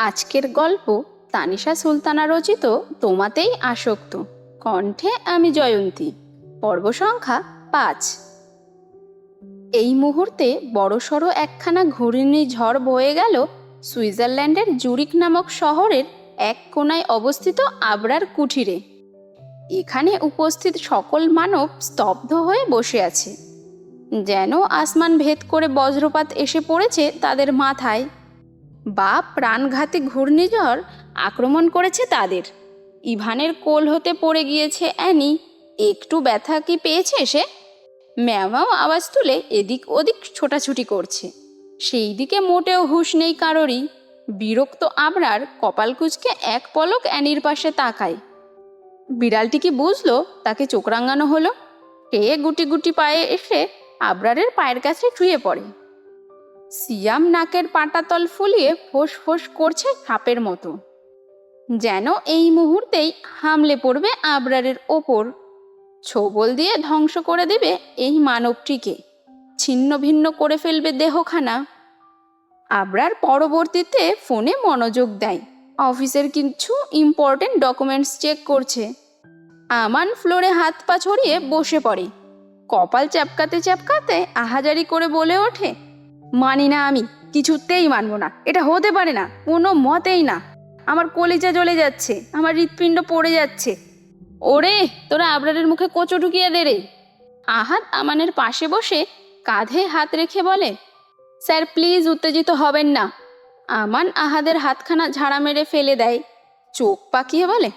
আজকের গল্প তানিশা সুলতানা রচিত তোমাতেই আসক্ত। কণ্ঠে আমি জয়ন্তী। পর্ব সংখ্যা পাঁচ। এই মুহূর্তে বড়সড় একখানা ঘূর্ণি ঝড় বয়ে গেল সুইজারল্যান্ডের জুরিক নামক শহরের এক কোনায় অবস্থিত আবরার কুঠিরে। এখানে উপস্থিত সকল মানব স্তব্ধ হয়ে বসে আছে। যেন আসমান ভেদ করে বজ্রপাত এসে পড়েছে তাদের মাথায়। বা প্রাণঘাতী ঘূর্ণিঝড় আক্রমণ করেছে তাদের। ইভানের কোল হতে পড়ে গিয়েছে অ্যানি। একটু ব্যথা কি পেয়েছে সে? ম্যামাও আওয়াজ তুলে এদিক ওদিক ছোটাছুটি করছে। সেই দিকে মোটেও হুঁশ নেই কারোরই। বিরক্ত আবরার কপাল কুচকে এক পলক অ্যানির পাশে তাকায়। বিড়ালটি কি বুঝলো? তাকে চোখ রাঙানো হলো? কে গুটি গুটি পায়ে এসে আবরারের পায়ের কাছে শুয়ে পড়ে? সিয়াম নাকের পাটাতল ফুলিয়ে ফোঁস ফোঁস করছে সাপের মতো। যেন এই মুহূর্তেই হামলে পড়বে আবরারের ওপর। ছোবল দিয়ে ধ্বংস করে দেবে এই মানবটিকে। ছিন্ন ভিন্ন করে ফেলবে দেহখানা। আবরার পরবর্তীতে ফোনে মনোযোগ দেয়। অফিসের কিছু ইম্পর্টেন্ট ডকুমেন্টস চেক করছে। আমান ফ্লোরে হাত পা ছড়িয়ে বসে পড়ে। কপাল চাপকাতে চাপকাতে আহাজারি করে বলে ওঠে মানি না আমি, কিছুতেই মানবো না। এটা হতে পারে না, কোনো মতেই না। আমার কলিজা জ্বলে যাচ্ছে, আমার হৃৎপিণ্ড পড়ে যাচ্ছে। ওরে, তোরা আবরারের মুখে কোচো ঢুকিয়ে দে রে। আহাত, আমানের পাশে বসে কাঁধে হাত রেখে বলে, স্যার, প্লিজ উত্তেজিত হবেন না। আমান আহাদের হাতখানা ঝাড়া মেরে ফেলে দেয়। চোখ পাকিয়ে বলে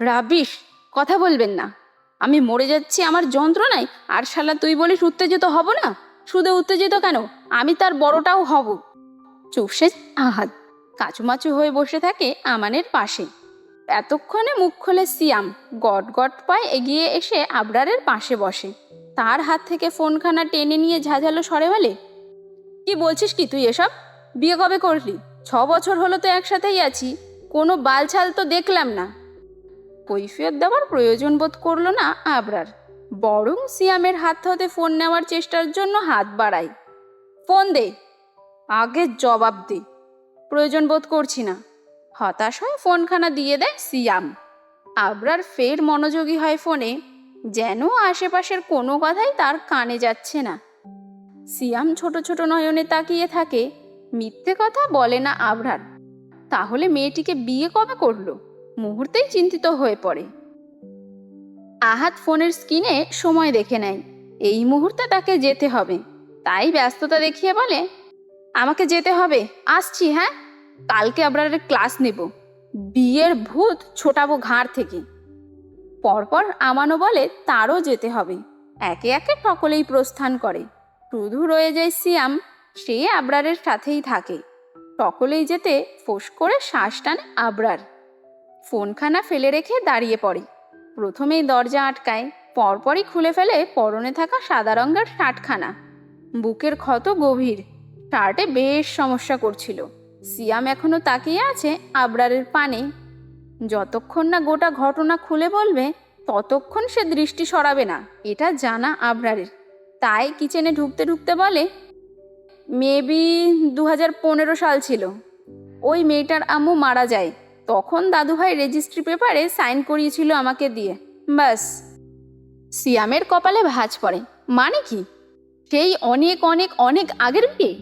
রাবিশ কথা বলবেন না। আমি মরে যাচ্ছি, আমার যন্ত্রণায়। আর শালা, তুই বলিস উত্তেজিত হব না? শুধু উত্তেজিত কেন? আমি তার বড়টাও হব। চুপসে আহাদ। কাচুমাচু হয়ে বসে থাকে আমানের পাশে। এতক্ষণে মুখ খোলে সিয়াম গট গট পায়ে এগিয়ে এসে আবরারের পাশে বসে। তার হাত থেকে ফোনখানা টেনে নিয়ে ঝাঝালো সরে বলে, কি বলছিস কি তুই এসব? বিয়ে কবে করলি? ছ বছর হলো তো একসাথেই আছি। কোনো বালছাল তো দেখলাম না। কৈফিয়ত দেওয়ার প্রয়োজন বোধ করল না আবরার। বরং সিয়ামের হাত হতে ফোন নেওয়ার চেষ্টার জন্য হাত বাড়ায় ফোন দে। আগে জবাব দে। প্রয়োজন বোধ করছি না। হতাশ হয়ে ফোনখানা দিয়ে দেয় সিয়াম। আবরার ফের মনোযোগী হয় ফোনে। যেন আশেপাশের কোনো কথাই তার কানে যাচ্ছে না। সিয়াম ছোট ছোট নয়নে তাকিয়ে থাকে। মিথ্যে কথা বলে না আবরার। তাহলে মেয়েটিকে বিয়ে কবে করল? মুহূর্তেই চিন্তিত হয়ে পড়ে। আহাত ফোনের স্ক্রিনে সময় দেখে নেয়। এই মুহূর্তে তাকে যেতে হবে। তাই ব্যস্ততা দেখিয়ে বলে, আমাকে যেতে হবে। আসছি হ্যাঁ? কালকে আবরারের ক্লাস নেব। বিয়ের ভূত ছোটাবো ঘাড় থেকে। পরপর আমানো বলে, তারও যেতে হবে। একে একে সকলেই প্রস্থান করে। শুধু রয়ে যায় সিয়াম, সে আবরারের সাথেই থাকে। সকলেই যেতে ফোঁস করে শ্বাস টানে আবরার। ফোনখানা ফেলে রেখে দাঁড়িয়ে পড়ে। প্রথমেই দরজা আটকায়, পরপরই খুলে ফেলে পরনে থাকা সাদা রঙের শার্টখানা। বুকের ক্ষত গভীর, শার্টে বেশ সমস্যা করছিল। সিয়াম এখনও তাকিয়ে আছে আবরারের পানে। যতক্ষণ না গোটা ঘটনা খুলে বলবে, ততক্ষণ সে দৃষ্টি সরাবে না। এটা জানা আবরারের। তাই কিচেনে ঢুকতে ঢুকতে বলে, মেবি দু হাজার পনেরো সাল ছিল। ওই মেয়েটার আম্মু মারা যায়। তখন দাদুভাই রেজিস্ট্রি পেপারে সাইন করিয়েছিল আমাকে দিয়ে। ব্যাস। সিয়ামের কপালে ভাঁজ পড়ে। মানে কি? সেই অনেক অনেক অনেক আগের বিয়ে?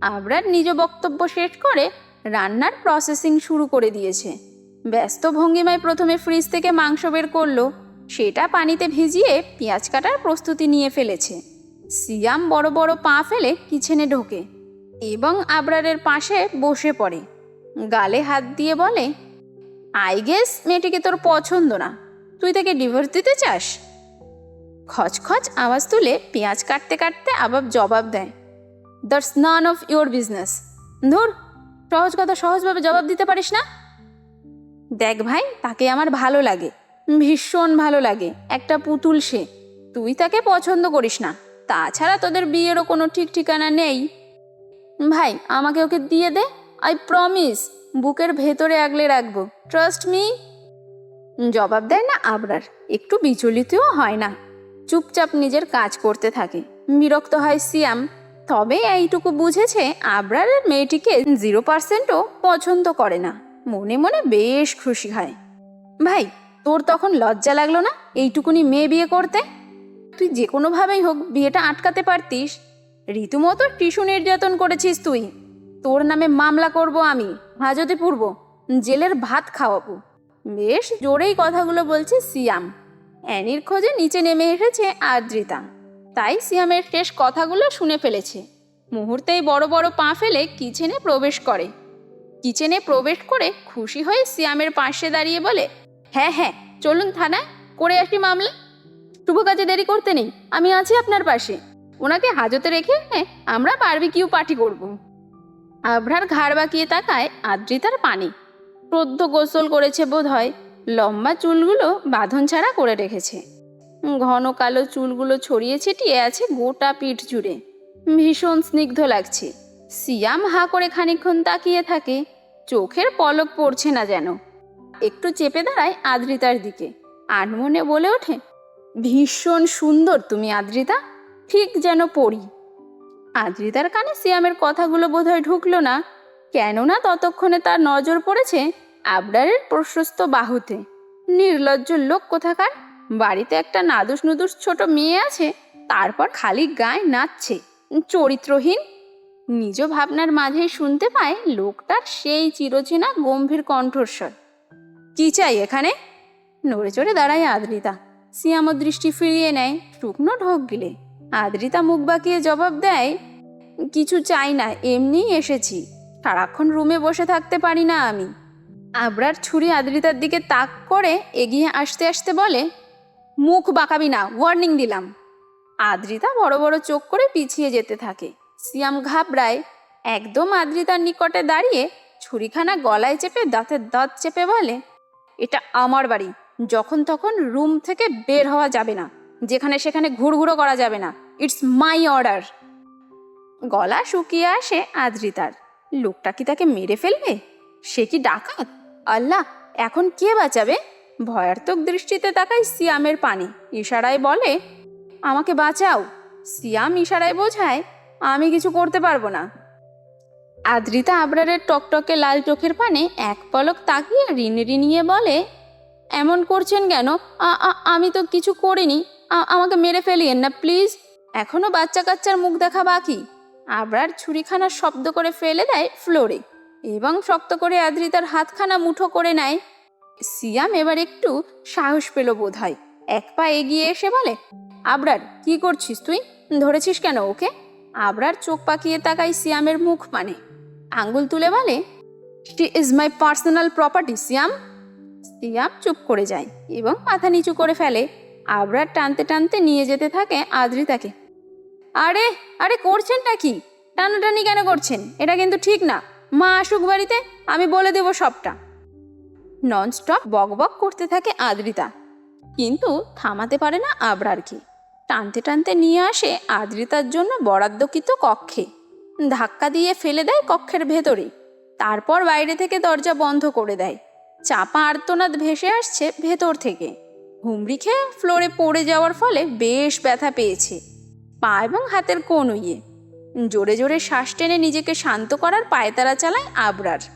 আবরার নিজ বক্তব্য শেষ করে রান্নার প্রসেসিং শুরু করে দিয়েছে। ব্যস্ত ভঙ্গিমায় প্রথমে ফ্রিজ থেকে মাংস বের করল। সেটা পানিতে ভিজিয়ে পেঁয়াজ কাটার প্রস্তুতি নিয়ে ফেলেছে। সিয়াম বড় বড় পা ফেলে কিচেনে ঢোকে এবং আবরারের পাশে বসে পড়ে। গালে হাত দিয়ে বলে আই গেস মেয়েটিকে তোর পছন্দ না। তুই তাকে ডিভোর্স দিতে চাস? খচখচ আওয়াজ তুলে পেঁয়াজ কাটতে কাটতে আবার জবাব দেয় that's none of your business ধুর, সহজ কথা সহজভাবে জবাব দিতে পারিস না? দেখ ভাই, তাকে আমার ভালো লাগে, ভীষণ ভালো লাগে, একটা পুতুল সে। তুই তাকে পছন্দ করিস না, তাছাড়া তোদের বিয়েরও কোনো ঠিক ঠিকানা নেই। ভাই, আমাকে ওকে দিয়ে দে আই প্রমিস বুকের ভেতরে আগলে রাখব। ট্রাস্ট মি জবাব দেয় না আবরার। একটু বিচলিতও হয় না। চুপচাপ নিজের কাজ করতে থাকে। বিরক্ত হয় সিয়াম। তবে এইটুকু বুঝেছে আবরারের মেয়েটিকে জিরো পার্সেন্টও পছন্দ করে না। মনে মনে বেশ খুশি হয়। ভাই, তোর তখন লজ্জা লাগল না এইটুকুনি মেয়ে বিয়ে করতে? তুই যে কোনোভাবেই হোক বিয়েটা আটকাতে পারতিস। রীতিমতো টিস্যু নির্যাতন করেছিস তুই। তোর নামে মামলা করব আমি হাজতে পূর্ব। জেলের ভাত খাওয়াবো। বেশ জোরেই কথাগুলো বলছে সিয়াম। অ্যানির খোঁজে নিচে নেমে এসেছে আদ্রিতা। তাই সিয়ামের শেষ কথাগুলো শুনে ফেলেছে। মুহূর্তেই বড় বড় পা ফেলে কিচেনে প্রবেশ করে। কিচেনে প্রবেশ করে খুশি হয়ে সিয়ামের পাশে দাঁড়িয়ে বলে হ্যাঁ হ্যাঁ চলুন থানায়, করে আসি মামলা। শুভ কাজে দেরি করতে নেই, আমি আছি আপনার পাশে। ওনাকে হাজতে রেখে হ্যাঁ আমরা বারবিকিউ পার্টি করব। আভ্রার ঘাড় বাঁকিয়ে তাকায় আদ্রিতার পানি। প্রদ্য গোসল করেছে বোধ হয় লম্বা চুলগুলো বাঁধন ছাড়া করে রেখেছে। ঘন কালো চুলগুলো ছড়িয়ে ছিটিয়ে আছে গোটা পিঠ জুড়ে। ভীষণ স্নিগ্ধ লাগছে। সিয়াম হা করে খানিকক্ষণ তাকিয়ে থাকে, চোখের পলক পড়ছে না যেন। একটু চেপে দাঁড়ায় আদ্রিতার দিকে। আনমনে বলে ওঠে, ভীষণ সুন্দর তুমি আদ্রিতা, ঠিক যেন পড়ি। আদ্রিতার কানে সিয়ামের কথাগুলো বোধহয় ঢুকলো না। কেননা ততক্ষণে তার নজর পড়েছে আবরারের প্রশস্ত বাহুতে। নির্লজ্জ লোক কোথাকার? বাড়িতে একটা নাদুস নুদুস ছোট মেয়ে আছে, তারপর খালি গায়ে নাচছে। চরিত্রহীন। নিজ ভাবনার মাঝেই শুনতে পায় লোকটার সেই চিরচেনা গম্ভীর কণ্ঠস্বর। কি চাই এখানে? নড়ে চড়ে দাঁড়ায় আদ্রিতা। সিয়ামো দৃষ্টি ফিরিয়ে নেয় শুকনো ঢোক গিলে। আদ্রিতা মুখ বাঁকিয়ে জবাব দেয়, কিছু চাই না, এমনিই এসেছি। সারাক্ষণ রুমে বসে থাকতে পারি না আমি। আবরার ছুরি আদ্রিতার দিকে তাক করে এগিয়ে আসতে আসতে বলে, মুখ বাঁকাবি না ওয়ার্নিং দিলাম। আদ্রিতা বড় বড় চোখ করে পিছিয়ে যেতে থাকে। সিয়াম ঘাবড়ায়। একদম আদ্রিতার নিকটে দাঁড়িয়ে ছুরিখানা গলায় চেপে দাঁতের দাঁত চেপে বলে, এটা আমার বাড়ি, যখন তখন রুম থেকে বের হওয়া যাবে না। যেখানে সেখানে ঘুরঘুরো করা যাবে না। ইটস মাই অর্ডার গলা শুকিয়ে আসে আদ্রিতার। লোকটা কি তাকে মেরে ফেলবে? সে কি ডাকাত? আল্লাহ, এখন কে বাঁচাবে? ভয়ার্থক দৃষ্টিতে তাকাই সিয়ামের পানে। ইশারায় বলে, আমাকে বাঁচাও। সিয়াম ইশারায় বোঝায়, আমি কিছু করতে পারব না। আদ্রিতা আবরারের টকটকে লাল চোখের পানে এক পলক তাকিয়ে ঋণ ঋণিয়ে বলে, এমন করছেন কেন? আমি তো কিছু করিনি। আমাকে মেরে ফেলিয়েন না, প্লিজ। এখনও বাচ্চা কাচ্চার মুখ দেখা বাকি। আবরার ছুরিখানা শব্দ করে ফেলে দেয় ফ্লোরে এবং শক্ত করে আদ্রিতার হাতখানা মুঠো করে নেয়। সিয়াম এবার একটু সাহস পেল বোধ হয় এক পা এগিয়ে এসে বলে, আবরার, কি করছিস তুই? ধরেছিস কেন ওকে? আবরার চোখ পাকিয়ে তাকাই সিয়ামের মুখ মানে। আঙ্গুল তুলে বলে she is my personal property Siam. Siam চুপ করে যায় এবং মাথা নিচু করে ফেলে। আবরার টানতে টানতে নিয়ে যেতে থাকে আদ্রিতাকে আরে আরে করছেনটা কি? টানাটানি কেন করছেন? এটা কিন্তু ঠিক না। মা আসুক বাড়িতে, আমি বলে দেব সবটা। ননস্টপ বকবক করতে থাকে আদ্রিতা। কিন্তু থামাতে পারে না আবরারকে। টানতে টানতে নিয়ে আসে আদ্রিতার জন্য বরাদ্দকৃত কক্ষে। ধাক্কা দিয়ে ফেলে দেয় কক্ষের ভেতরে। তারপর বাইরে থেকে দরজা বন্ধ করে দেয়। চাপা আর্তনাদ ভেসে আসছে ভেতর থেকে। হুমড়ি খেয়ে ফ্লোরে পড়ে যাওয়ার ফলে বেশ ব্যথা পেয়েছে। পা এবং হাতের কনুইয়ে জোরে জোরে শ্বাস টেনে নিজেকে শান্ত করার পায়তারা চালায় আবরার।